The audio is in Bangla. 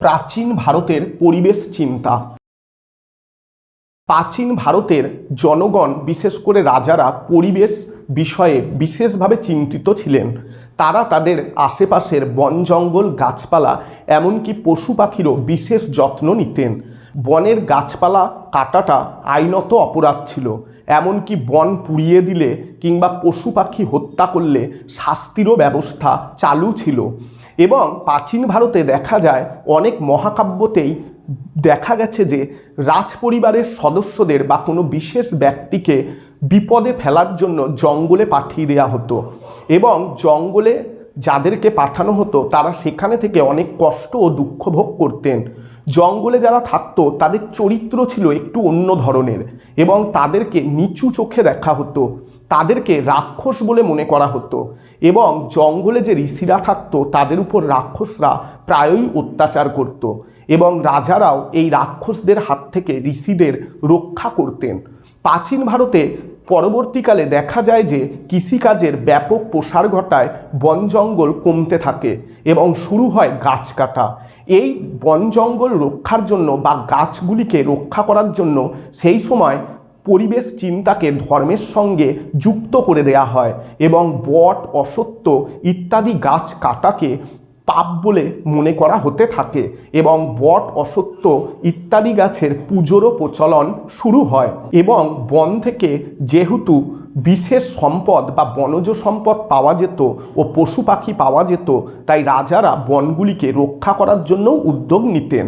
প্রাচীন ভারতের পরিবেশ চিন্তা। প্রাচীন ভারতের জনগণ, বিশেষ করে রাজারা, পরিবেশ বিষয়ে বিশেষভাবে চিন্তিত ছিলেন। তারা তাদের আশেপাশের বন, জঙ্গল, গাছপালা, এমনকি পশু পাখিরও বিশেষ যত্ন নিতেন। বনের গাছপালা কাটাটা আইনত অপরাধ ছিল। এমনকি বন পুড়িয়ে দিলে কিংবা পশু পাখি হত্যা করলে শাস্তিরও ব্যবস্থা চালু ছিল। এবং প্রাচীন ভারতে দেখা যায়, অনেক মহাকাব্যতেই দেখা গেছে যে রাজ পরিবারের সদস্যদের বা কোনো বিশেষ ব্যক্তিকে বিপদে ফেলার জন্য জঙ্গলে পাঠিয়ে দেওয়া হতো। এবং জঙ্গলে যাদেরকে পাঠানো হতো, তারা সেখানে থেকে অনেক কষ্ট ও দুঃখ ভোগ করতেন। জঙ্গলে যারা থাকতো, তাদের চরিত্র ছিল একটু অন্য ধরনের এবং তাদেরকে নিচু চোখে দেখা হতো। তাদেরকে রাক্ষস বলে মনে করা হতো এবং জঙ্গলে যে ঋষিরা থাকতো, তাদের উপর রাক্ষসরা প্রায়ই অত্যাচার করত এবং রাজারাও এই রাক্ষসদের হাত থেকে ঋষিদের রক্ষা করতেন। প্রাচীন ভারতে পরবর্তীকালে দেখা যায় যে কৃষিকাজের ব্যাপক প্রসার ঘটায় বন জঙ্গল কমতে থাকে এবং শুরু হয় গাছ কাটা। এই বন জঙ্গল রক্ষার জন্য বা গাছগুলিকে রক্ষা করার জন্য সেই সময় পরিবেশ চিন্তাকে ধর্মের সঙ্গে যুক্ত করে দেয়া হয় এবং বট, অসত্য ইত্যাদি গাছ কাটাকে পাপ বলে মনে করা হতে থাকে এবং বট, অসত্য ইত্যাদি গাছের পুজোরও প্রচলন শুরু হয় এবং বন থেকে যেহেতু বিশেষ সম্পদ বা বনজ সম্পদ পাওয়া যেত ও পশু পাখি পাওয়া যেত, তাই রাজারা বনগুলিকে রক্ষা করার জন্য উদ্যোগ নিতেন।